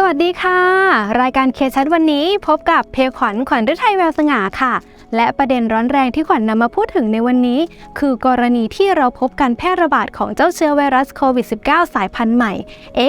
สวัสดีค่ะ รายการเคชัดวันนี้พบกับเพขวัญขวัญฤทัยแววสง่าค่ะ และประเด็นร้อนแรงที่ขวัญนำมาพูดถึงในวันนี้ คือกรณีที่เราพบการแพร่ระบาดของเจ้าเชื้อไวรัสโควิด -19 สายพันธุ์ใหม่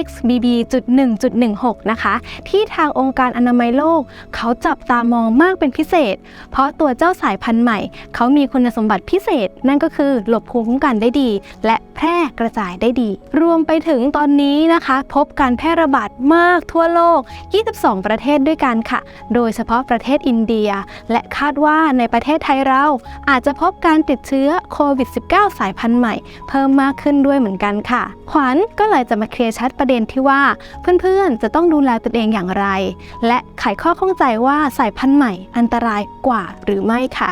XBB.1.16 นะคะ ที่ทางองค์การอนามัยโลก เขาจับตามองมากเป็นพิเศษ เพราะตัวเจ้าสายพันธุ์ใหม่ เขามีคุณสมบัติพิเศษ นั่นก็คือหลบภูมิคุ้มกันได้ดี และแพร่กระจายได้ดี รวมไปถึงตอนนี้นะคะ พบการแพร่ระบาดมากทั่วโลก 22 ประเทศด้วยกันค่ะ โดยเฉพาะประเทศอินเดีย และคาดว่าในประเทศไทยเรา อาจจะพบการติดเชื้อโควิด -19 สายพันธุ์ใหม่ เพิ่มมากขึ้นด้วยเหมือนกันค่ะ ขวัญก็เลยจะมาเคลียร์ชัดประเด็นที่ว่า เพื่อนๆ จะต้องดูแลตนเองอย่างไร และไขข้อข้องใจว่าสายพันธุ์ใหม่อันตรายกว่าหรือไม่ค่ะ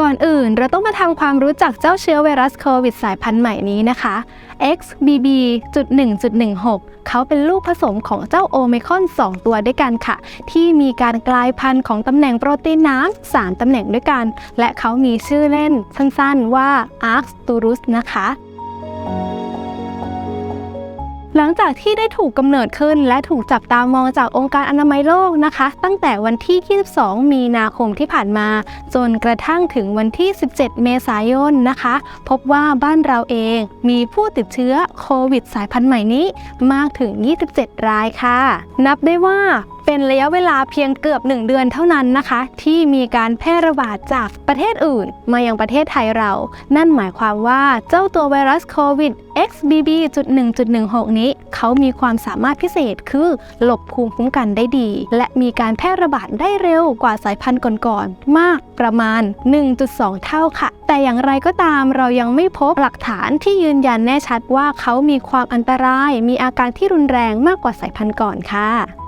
ก่อนอื่นเราต้องมาทำความรู้จักเจ้าเชื้อไวรัสโควิดสายพันธุ์ใหม่นี้นะคะ XBB.1.16 เขาเป็นลูกผสมของเจ้าโอเมคอน 2 ตัวด้วยกันค่ะ ที่มีการกลายพันธุ์ของตำแหน่งโปรตีนน้ำ 3 ตำแหน่งด้วยกัน และเขามีชื่อเล่นสั้นๆว่า Arcturus นะคะ หลังจากที่ได้ถูกกำเนิดขึ้น และถูกจับตามองจากองค์การอนามัยโลกนะคะ ตั้งแต่วันที่ 22 มีนาคมที่ผ่านมา จนกระทั่งถึงวันที่ 17 เมษายนนะคะ พบว่าบ้านเราเองมีผู้ติดเชื้อโควิดสายพันธุ์ใหม่นี้มากถึง 27 รายค่ะ นับได้ว่า เป็นระยะเวลาเพียงเกือบ 1 เดือนเท่านั้นนะคะ ที่มีการแพร่ระบาดจากประเทศอื่น มายังประเทศไทยเรา นั่นหมายความว่าเจ้าตัวไวรัสโควิด XBB.1.16 นี้ เขามีความสามารถพิเศษคือ หลบภูมิคุ้มกันได้ดี และมีการแพร่ระบาดได้เร็วกว่าสายพันธุ์ก่อนๆ มากประมาณ 1.2 เท่าค่ะ แต่อย่างไรก็ตามเรายังไม่พบหลักฐานที่ยืนยันแน่ชัดว่าเขามีความอันตราย มีอาการที่รุนแรงมากกว่าสายพันธุ์ก่อนค่ะ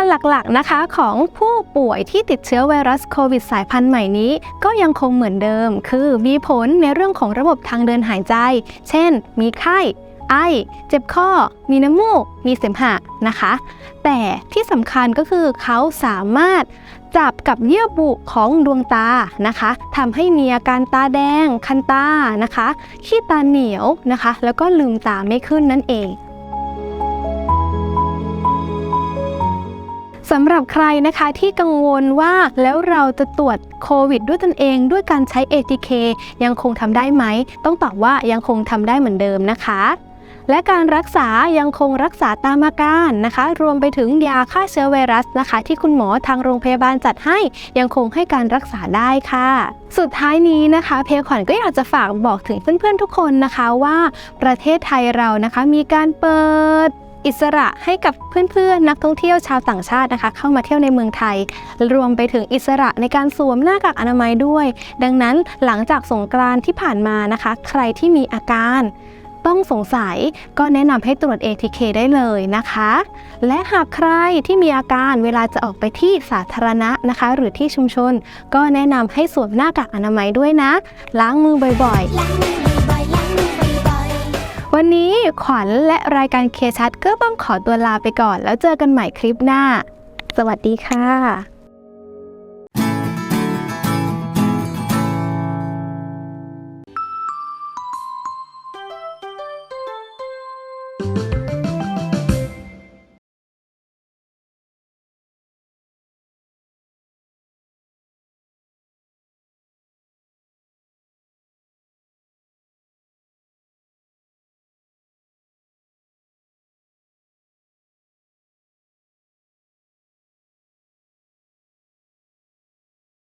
การหลักๆนะคะของผู้ป่วยที่ติดเชื้อไวรัสโควิดสายพันธุ์ใหม่นี้ ก็ยังคงเหมือนเดิม คือมีผลในเรื่องของระบบทางเดินหายใจ เช่น มีไข้ไอ เจ็บข้อ มีน้ำมูก มีเสมหะนะคะ แต่ที่สำคัญก็คือเขาสามารถจับกับเยื่อบุของดวงตานะคะทำให้มีอาการตาแดง คันตานะคะ ขี้ตาเหนียวนะคะ แล้วก็ลืมตาไม่ขึ้นนั่นเอง สำหรับใครนะคะที่กังวลว่าแล้วเราจะตรวจโควิดด้วยตนเองด้วยการใช้ ATK ยังคงทำได้ไหม ต้องตอบว่ายังคงทำได้เหมือนเดิมนะคะและการรักษายังคงรักษาตามอาการนะคะ รวมไปถึงยาฆ่าเชื้อไวรัสนะคะ ที่คุณหมอทางโรงพยาบาลจัดให้ยังคงให้การรักษาได้ค่ะ สุดท้ายนี้นะคะ เพยขวัญก็อยากจะฝากบอกถึงเพื่อนๆทุกคนนะคะว่าประเทศไทยเรานะคะมีการเปิด อิสระให้กับเพื่อนๆนักท่องเที่ยวชาวต่างชาตินะคะ เข้ามาเที่ยวในเมืองไทย รวมไปถึงอิสระในการสวมหน้ากากอนามัยด้วย ดังนั้นหลังจากสงกรานที่ผ่านมานะคะ ใครที่มีอาการต้องสงสัยก็แนะนำให้ตรวจ ATK ได้เลยนะคะ และหากใครที่มีอาการเวลาจะออกไปที่สาธารณะนะคะ หรือที่ชุมชน ก็แนะนำให้สวมหน้ากากอนามัยด้วยนะ ล้างมือบ่อยๆล้างมือบ่อยๆับขวัญและรายการเคชัดก็ต้องขอตัวลาไปก่อน แล้วเจอกันใหม่คลิปหน้า สวัสดีค่ะ